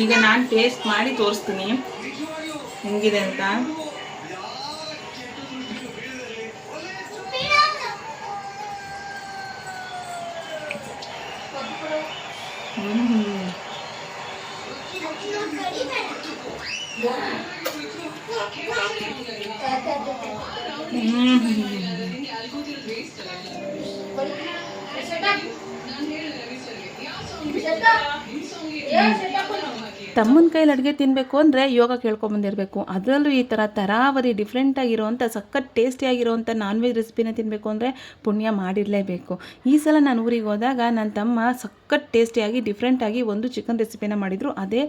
ಈಗ ನಾನು ಟೇಸ್ಟ್ ಮಾಡಿ ತೋರಿಸ್ತೀನಿ ಹೆಂಗಿದೆ ಅಂತ ಹ್ಮ್ ತಮ್ಮನ ಕೈಲಿ ಅಡುಗೆ ತಿನ್ನಬೇಕು ಅಂದರೆ ಯೋಗ ಕೇಳ್ಕೊಂಬಂದಿರಬೇಕು. ಅದರಲ್ಲೂ ಈ ಥರ ತರಾವರಿ ಡಿಫ್ರೆಂಟಾಗಿರೋವಂಥ ಸಖತ್ ಟೇಸ್ಟಿಯಾಗಿರೋವಂಥ ನಾನ್ ವೆಜ್ ರೆಸಿಪಿನ ತಿನ್ನಬೇಕು ಅಂದರೆ ಪುಣ್ಯ ಮಾಡಿರಲೇಬೇಕು. ಈ ಸಲ ನಾನು ಊರಿಗೆ ಹೋದಾಗ ನನ್ನ ತಮ್ಮ ಸಖತ್ ಟೇಸ್ಟಿಯಾಗಿ ಡಿಫ್ರೆಂಟಾಗಿ ಒಂದು ಚಿಕನ್ ರೆಸಿಪಿನ ಮಾಡಿದರು. ಅದೇ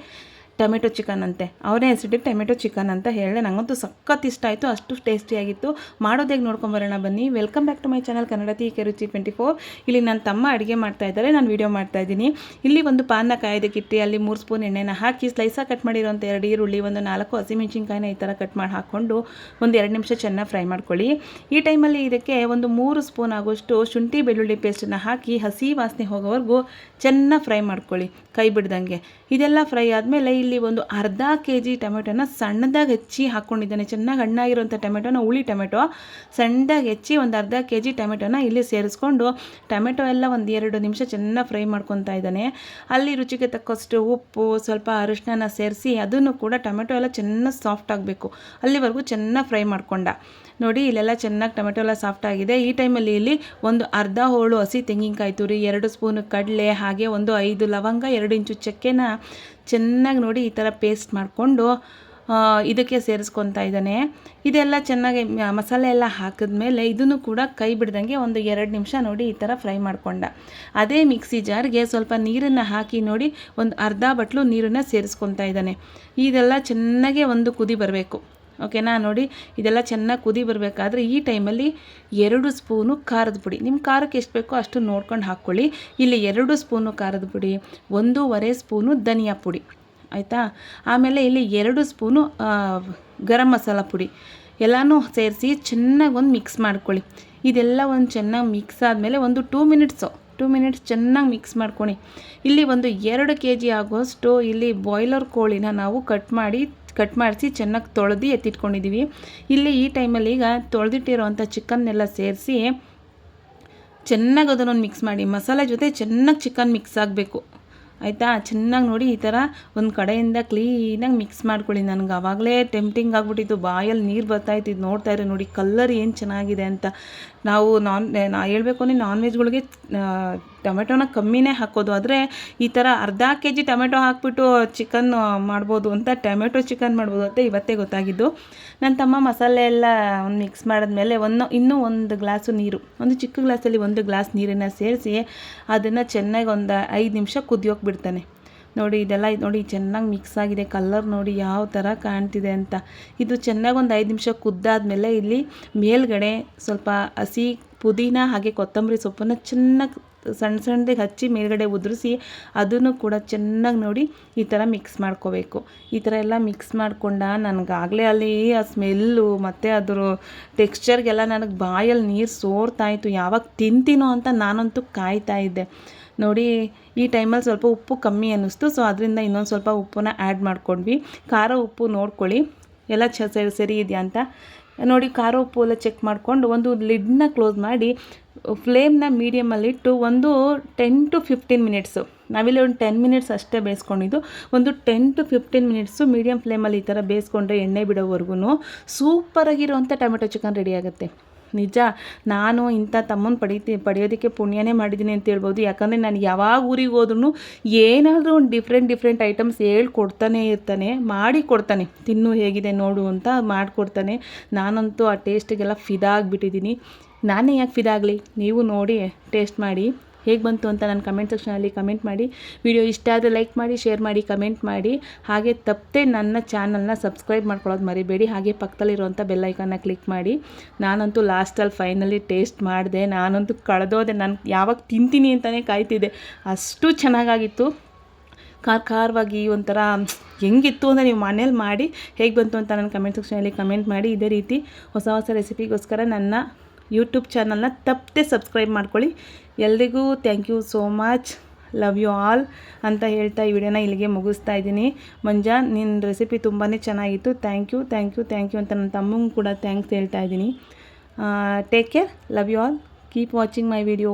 ಟೊಮೆಟೊ ಚಿಕನ್ ಅಂತೆ. ಅವರೇ ಹೆಸರಿಟ್ಟು ಟೊಮೆಟೊ ಚಿಕನ್ ಅಂತ ಹೇಳಿದೆ. ನನಗಂತೂ ಸಖತ್ ಇಷ್ಟ ಆಯಿತು. ಅಷ್ಟು ಟೇಸ್ಟಿಯಾಗಿತ್ತು ಮಾಡೋದು ಹೇಗೆ ನೋಡ್ಕೊಂಬರೋಣ ಬನ್ನಿ. Welcome back to my channel Kannada ತೀಕೆ ರುಚಿ ಟ್ವೆಂಟಿ ಫೋರ್ ಇಲ್ಲಿ ನನ್ನ ತಮ್ಮ ಅಡುಗೆ ಮಾಡ್ತಾ ಇದ್ದಾರೆ. ನಾನು ವೀಡಿಯೋ ಮಾಡ್ತಾ ಇದ್ದೀನಿ. ಇಲ್ಲಿ ಒಂದು ಪಾನ್ನ ಕಾಯೋದಕ್ಕಿಟ್ಟು ಅಲ್ಲಿ ಮೂರು ಸ್ಪೂನ್ ಎಣ್ಣೆನ ಹಾಕಿ ಸ್ಲೈಸಾಗಿ ಕಟ್ ಮಾಡಿರೋಂಥ ಎರಡು ಈರುಳ್ಳಿ, ಒಂದು ನಾಲ್ಕು ಹಸಿಮೆಣ್ಸಿನ್ಕಾಯಿನ ಈ ಥರ ಕಟ್ ಮಾಡಿ ಹಾಕ್ಕೊಂಡು ಒಂದು ಎರಡು ನಿಮಿಷ ಚೆನ್ನಾಗಿ ಫ್ರೈ ಮಾಡ್ಕೊಳ್ಳಿ. ಈ ಟೈಮಲ್ಲಿ ಇದಕ್ಕೆ ಒಂದು ಮೂರು ಸ್ಪೂನ್ ಆಗೋಷ್ಟು ಶುಂಠಿ ಬೆಳ್ಳುಳ್ಳಿ ಪೇಸ್ಟನ್ನು ಹಾಕಿ ಹಸಿ ವಾಸನೆ ಹೋಗೋವರೆಗೂ ಚೆನ್ನಾಗಿ ಫ್ರೈ ಮಾಡ್ಕೊಳ್ಳಿ. ಕೈ ಬಿಡ್ದಂಗೆ. ಇದೆಲ್ಲ ಫ್ರೈ ಆದಮೇಲೆ ಇಲ್ಲಿ ಒಂದು ಅರ್ಧ ಕೆ ಜಿ ಟೊಮೆಟೊನ ಸಣ್ಣದಾಗಿ ಹೆಚ್ಚಿ ಹಾಕ್ಕೊಂಡಿದ್ದೇನೆ ಚೆನ್ನಾಗಿ ಹಣ್ಣಾಗಿರುವಂಥ ಟೊಮೆಟೊನ, ಹುಳಿ ಟೊಮೆಟೊ. ಸಣ್ಣದಾಗಿ ಹೆಚ್ಚಿ ಒಂದು ಅರ್ಧ ಕೆ ಜಿ ಟೊಮೆಟೊನ ಇಲ್ಲಿ ಸೇರಿಸ್ಕೊಂಡು ಟೊಮೆಟೊ ಎಲ್ಲ ಒಂದು ಎರಡು ನಿಮಿಷ ಚೆನ್ನಾಗಿ ಫ್ರೈ ಮಾಡ್ಕೊತಾ ಇದ್ದಾನೆ. ಅಲ್ಲಿ ರುಚಿಗೆ ತಕ್ಕಷ್ಟು ಉಪ್ಪು, ಸ್ವಲ್ಪ ಅರಿಶಿನ ಸೇರಿಸಿ ಅದನ್ನು ಕೂಡ ಟೊಮೆಟೊ ಎಲ್ಲ ಚೆನ್ನಾಗಿ ಸಾಫ್ಟ್ ಆಗಬೇಕು. ಅಲ್ಲಿವರೆಗೂ ಚೆನ್ನಾಗಿ ಫ್ರೈ ಮಾಡ್ಕೊಂಡ. ನೋಡಿ, ಇಲ್ಲೆಲ್ಲ ಚೆನ್ನಾಗಿ ಟೊಮೆಟೊ ಎಲ್ಲ ಸಾಫ್ಟ್ ಆಗಿದೆ. ಈ ಟೈಮಲ್ಲಿ ಇಲ್ಲಿ ಒಂದು ಅರ್ಧ ಹೋಳು ಹಸಿ ತೆಂಗಿನಕಾಯಿ ತುರಿ, ಎರಡು ಸ್ಪೂನ್ ಕಡಲೆ, ಹಾಗೆ ಒಂದು ಐದು ಲವಂಗ, ಎರಡು ಇಂಚು ಚಕ್ಕೆನ ಚೆನ್ನಾಗಿ ನೋಡಿ ಈ ಥರ ಪೇಸ್ಟ್ ಮಾಡಿಕೊಂಡು ಇದಕ್ಕೆ ಸೇರಿಸ್ಕೊತಾ ಇದ್ದಾನೆ. ಇದೆಲ್ಲ ಚೆನ್ನಾಗಿ ಮಸಾಲೆ ಎಲ್ಲ ಹಾಕಿದ್ಮೇಲೆ ಇದನ್ನು ಕೂಡ ಕೈ ಬಿಡ್ದಂಗೆ ಒಂದು ಎರಡು ನಿಮಿಷ ನೋಡಿ ಈ ಥರ ಫ್ರೈ ಮಾಡಿಕೊಂಡ. ಅದೇ ಮಿಕ್ಸಿ ಜಾರ್ಗೆ ಸ್ವಲ್ಪ ನೀರನ್ನು ಹಾಕಿ ನೋಡಿ ಒಂದು ಅರ್ಧ ಬಟ್ಲು ನೀರನ್ನು ಸೇರಿಸ್ಕೊತಾ ಇದ್ದಾನೆ. ಇದೆಲ್ಲ ಚೆನ್ನಾಗೆ ಒಂದು ಕುದಿ ಬರಬೇಕು. ಓಕೆನಾ? ನೋಡಿ, ಇದೆಲ್ಲ ಚೆನ್ನಾಗಿ ಕುದಿ ಬರಬೇಕಾದ್ರೆ ಈ ಟೈಮಲ್ಲಿ ಎರಡು ಸ್ಪೂನು ಖಾರದ ಪುಡಿ. ನಿಮ್ಮ ಖಾರಕ್ಕೆ ಎಷ್ಟು ಬೇಕೋ ಅಷ್ಟು ನೋಡ್ಕೊಂಡು ಹಾಕ್ಕೊಳ್ಳಿ. ಇಲ್ಲಿ ಎರಡು ಸ್ಪೂನು ಖಾರದ ಪುಡಿ, ಒಂದೂವರೆ ಸ್ಪೂನು ಧನಿಯಾ ಪುಡಿ. ಆಯಿತಾ? ಆಮೇಲೆ ಇಲ್ಲಿ ಎರಡು ಸ್ಪೂನು ಗರಂ ಮಸಾಲ ಪುಡಿ. ಎಲ್ಲನೂ ಸೇರಿಸಿ ಚೆನ್ನಾಗಿ ಒಂದು ಮಿಕ್ಸ್ ಮಾಡ್ಕೊಳ್ಳಿ. ಇದೆಲ್ಲ ಒಂದು ಚೆನ್ನಾಗಿ ಮಿಕ್ಸ್ ಆದಮೇಲೆ ಒಂದು ಟೂ ಮಿನಿಟ್ಸು ಟೂ ಮಿನಿಟ್ಸ್ ಚೆನ್ನಾಗಿ ಮಿಕ್ಸ್ ಮಾಡ್ಕೊಳ್ಳಿ ಇಲ್ಲಿ ಒಂದು ಎರಡು ಕೆ ಜಿ ಆಗೋಷ್ಟು ಇಲ್ಲಿ ಬಾಯ್ಲರ್ ಕೋಳಿನ ನಾವು ಕಟ್ ಮಾಡಿ, ಕಟ್ ಮಾಡಿಸಿ ಚೆನ್ನಾಗಿ ತೊಳೆದು ಎತ್ತಿಟ್ಕೊಂಡಿದ್ದೀವಿ ಇಲ್ಲಿ ಈ ಟೈಮಲ್ಲಿ ಈಗ ತೊಳೆದಿಟ್ಟಿರೋವಂಥ ಚಿಕನ್ನೆಲ್ಲ ಸೇರಿಸಿ ಚೆನ್ನಾಗಿ ಅದನ್ನೊಂದು ಮಿಕ್ಸ್ ಮಾಡಿ, ಮಸಾಲೆ ಜೊತೆ ಚೆನ್ನಾಗಿ ಚಿಕನ್ ಮಿಕ್ಸ್ ಆಗಬೇಕು. ಆಯಿತಾ? ಚೆನ್ನಾಗಿ ನೋಡಿ ಈ ಥರ ಒಂದು ಕಡೆಯಿಂದ ಕ್ಲೀನಾಗಿ ಮಿಕ್ಸ್ ಮಾಡ್ಕೊಳ್ಳಿ ನನಗೆ. ಅವಾಗಲೇ ಟೆಂಪ್ಟಿಂಗ್ ಆಗಿಬಿಟ್ಟಿತ್ತು. ಬಾಯಲ್ಲಿ ನೀರು ಬರ್ತಾಯಿತ್ತು ಇದು ನೋಡ್ತಾ ಇರೋ ನೋಡಿ ಕಲ್ಲರ್ ಏನು ಚೆನ್ನಾಗಿದೆ ಅಂತ. ನಾವು ನಾನ್ ನಾ ಹೇಳಬೇಕು ಅಂದರೆ ನಾನ್ ವೆಜ್ಗಳಿಗೆ ಟೊಮೆಟೊನ ಕಮ್ಮಿನೇ ಹಾಕೋದು. ಆದರೆ ಈ ಥರ ಅರ್ಧ ಕೆ ಜಿ ಟೊಮೆಟೊ ಹಾಕ್ಬಿಟ್ಟು ಚಿಕನ್ ಮಾಡ್ಬೋದು ಅಂತ, ಟೊಮೆಟೊ ಚಿಕನ್ ಮಾಡ್ಬೋದು ಅಂತ ಇವತ್ತೇ ಗೊತ್ತಾಗಿದ್ದು. ನನ್ನ ತಮ್ಮ ಮಸಾಲೆ ಎಲ್ಲ ಒಂದು ಮಿಕ್ಸ್ ಮಾಡಿದ್ಮೇಲೆ ಒಂದು, ಇನ್ನೂ ಒಂದು ಗ್ಲಾಸು ನೀರು, ಒಂದು ಚಿಕ್ಕ ಗ್ಲಾಸಲ್ಲಿ ಒಂದು ಗ್ಲಾಸ್ ನೀರನ್ನು ಸೇರಿಸಿ ಅದನ್ನು ಚೆನ್ನಾಗಿ ಒಂದು ಐದು ನಿಮಿಷ ಕುದಿಯೋಕೆ ಬಿಡ್ತಾನೆ. ನೋಡಿ, ಇದೆಲ್ಲ ಇದು ನೋಡಿ, ಚೆನ್ನಾಗಿ ಮಿಕ್ಸ್ ಆಗಿದೆ. ಕಲರ್ ನೋಡಿ ಯಾವ ಥರ ಕಾಣ್ತಿದೆ ಅಂತ. ಇದು ಚೆನ್ನಾಗಿ ಒಂದು ಐದು ನಿಮಿಷ ಕುದ್ದಾದಮೇಲೆ ಇಲ್ಲಿ ಮೇಲ್ಗಡೆ ಸ್ವಲ್ಪ ಹಸಿ ಪುದೀನ ಹಾಗೆ ಕೊತ್ತಂಬರಿ ಸೊಪ್ಪನ್ನು ಚೆನ್ನಾಗಿ ಸಣ್ಣ ಸಣ್ಣದಾಗಿ ಹಚ್ಚಿ ಮೇಲ್ಗಡೆ ಉದುರಿಸಿ ಅದನ್ನು ಕೂಡ ಚೆನ್ನಾಗಿ ನೋಡಿ ಈ ಥರ ಮಿಕ್ಸ್ ಮಾಡ್ಕೋಬೇಕು. ಈ ಥರ ಎಲ್ಲ ಮಿಕ್ಸ್ ಮಾಡಿಕೊಂಡ ನನಗಾಗಲೇ ಅಲ್ಲಿ ಆ ಸ್ಮೆಲ್ಲು ಮತ್ತು ಅದ್ರ ಟೆಕ್ಸ್ಚರ್ಗೆಲ್ಲ ನನಗೆ ಬಾಯಲ್ಲಿ ನೀರು ಸೋರ್ತಾಯಿತ್ತು ಯಾವಾಗ ತಿಂತೀನೋ ಅಂತ ನಾನಂತೂ ಕಾಯ್ತಾ ಇದ್ದೆ. ನೋಡಿ, ಈ ಟೈಮಲ್ಲಿ ಸ್ವಲ್ಪ ಉಪ್ಪು ಕಮ್ಮಿ ಅನ್ನಿಸ್ತು. ಸೊ ಅದರಿಂದ ಇನ್ನೊಂದು ಸ್ವಲ್ಪ ಉಪ್ಪನ್ನ ಆ್ಯಡ್ ಮಾಡ್ಕೊಂಡ್ವಿ. ಖಾರ ಉಪ್ಪು ನೋಡ್ಕೊಳ್ಳಿ. ಎಲ್ಲ ಚ ಸರಿ ಸರಿ ಇದೆಯಾ ಅಂತ. ನೋಡಿ, ಖಾರ ಉಪ್ಪು ಎಲ್ಲ ಚೆಕ್ ಮಾಡಿಕೊಂಡು ಒಂದು ಲಿಡ್ನ ಕ್ಲೋಸ್ ಮಾಡಿ ಫ್ಲೇಮ್ನ ಮೀಡಿಯಮಲ್ಲಿಟ್ಟು ಒಂದು ಟೆನ್ ಟು ಫಿಫ್ಟೀನ್ ಮಿನಿಟ್ಸು ನಾವಿಲ್ಲಿ ಒಂದು ಟೆನ್ ಮಿನಿಟ್ಸ್ ಅಷ್ಟೇ ಬೇಯಿಸ್ಕೊಂಡಿದ್ದು. ಒಂದು ten to fifteen minutes medium ಫ್ಲೇಮಲ್ಲಿ ಈ ಥರ ಬೇಯಿಸ್ಕೊಂಡ್ರೆ ಎಣ್ಣೆ ಬಿಡೋವರೆಗೂ ಸೂಪರಾಗಿರೋವಂಥ ಟೊಮೆಟೊ ಚಿಕನ್ ರೆಡಿ ಆಗುತ್ತೆ. ನಿಜ, ನಾನು ಇಂಥ ತಮ್ಮನ ಪಡೀತಿ ಪಡೆಯೋದಕ್ಕೆ ಪುಣ್ಯನೇ ಮಾಡಿದ್ದೀನಿ ಅಂತ ಹೇಳ್ಬೋದು. ಯಾಕಂದರೆ ನಾನು ಯಾವಾಗ ಊರಿಗೆ ಹೋದ್ರೂ ಏನಾದರೂ ಒಂದು ಡಿಫ್ರೆಂಟ್ ಡಿಫ್ರೆಂಟ್ ಐಟಮ್ಸ್ ಹೇಳ್ಕೊಡ್ತಾನೆ ಇರ್ತಾನೆ, ಮಾಡಿ ಕೊಡ್ತಾನೆ. ತಿನ್ನು ಹೇಗಿದೆ ನೋಡು ಅಂತ ಮಾಡಿಕೊಡ್ತಾನೆ ನಾನಂತೂ ಆ ಟೇಸ್ಟಿಗೆಲ್ಲ ಫಿದಾ ಆಗಿಬಿಟ್ಟಿದ್ದೀನಿ. ನಾನೇ ಯಾಕೆ ಫಿದಾ ಆಗಲಿ? ನೀವು ನೋಡಿ ಟೇಸ್ಟ್ ಮಾಡಿ. ಹೇಗೆ ಬಂತು ಅಂತ ನಾನು ಕಮೆಂಟ್ ಸೆಕ್ಷನಲ್ಲಿ ಕಮೆಂಟ್ ಮಾಡಿ. ವಿಡಿಯೋ ಇಷ್ಟ ಆದರೆ ಲೈಕ್ ಮಾಡಿ ಶೇರ್ ಮಾಡಿ ಕಮೆಂಟ್ ಮಾಡಿ. ಹಾಗೆ ತಪ್ಪದೆ ನನ್ನ ಚಾನಲ್ನ ಸಬ್ಸ್ಕ್ರೈಬ್ ಮಾಡ್ಕೊಳ್ಳೋದು ಮರಿಬೇಡಿ. ಹಾಗೆ ಪಕ್ಕದಲ್ಲಿರುವಂಥ ಬೆಲ್ಲೈಕನ್ನ ಕ್ಲಿಕ್ ಮಾಡಿ. ನಾನಂತೂ ಲಾಸ್ಟಲ್ಲಿ ಫೈನಲಿ ಟೇಸ್ಟ್ ಮಾಡಿದೆ. ನಾನಂತೂ ಕಳೆದೋದೆ. ನಾನು ಯಾವಾಗ ತಿಂತೀನಿ ಅಂತಲೇ ಕಾಯ್ತಿದ್ದೆ. ಅಷ್ಟು ಚೆನ್ನಾಗಾಗಿತ್ತು. ಖಾರ ಖಾರವಾಗಿ ಒಂಥರ ಹೆಂಗಿತ್ತು ಅಂದರೆ ನೀವು ಮನೇಲಿ ಮಾಡಿ ಹೇಗೆ ಬಂತು ಅಂತ ನನ್ನ ಕಮೆಂಟ್ ಸೆಕ್ಷನಲ್ಲಿ ಕಮೆಂಟ್ ಮಾಡಿ. ಇದೇ ರೀತಿ ಹೊಸ ಹೊಸ ರೆಸಿಪಿಗೋಸ್ಕರ ನನ್ನ ಯೂಟ್ಯೂಬ್ ಚಾನಲ್ನ ತಪ್ಪದೆ ಸಬ್ಸ್ಕ್ರೈಬ್ ಮಾಡ್ಕೊಳ್ಳಿ. ಎಲ್ರಿಗೂ thank you so much love you all ಅಂತ ಹೇಳ್ತಾ ಈ ವಿಡಿಯೋನ ಇಲ್ಲಿಗೆ ಮುಗಿಸ್ತಾ ಇದ್ದೀನಿ. ಮಂಜಾ ನಿನ್ನ ರೆಸಿಪಿ ತುಂಬಾ ಚೆನ್ನಾಗಿತ್ತು. Thank you thank you thank you ಅಂತ ನನ್ನ ತಮ್ಮಂಗೆ ಕೂಡ ಥ್ಯಾಂಕ್ಸ್ ಹೇಳ್ತಾ ಇದ್ದೀನಿ. Take care love you all keep watching my video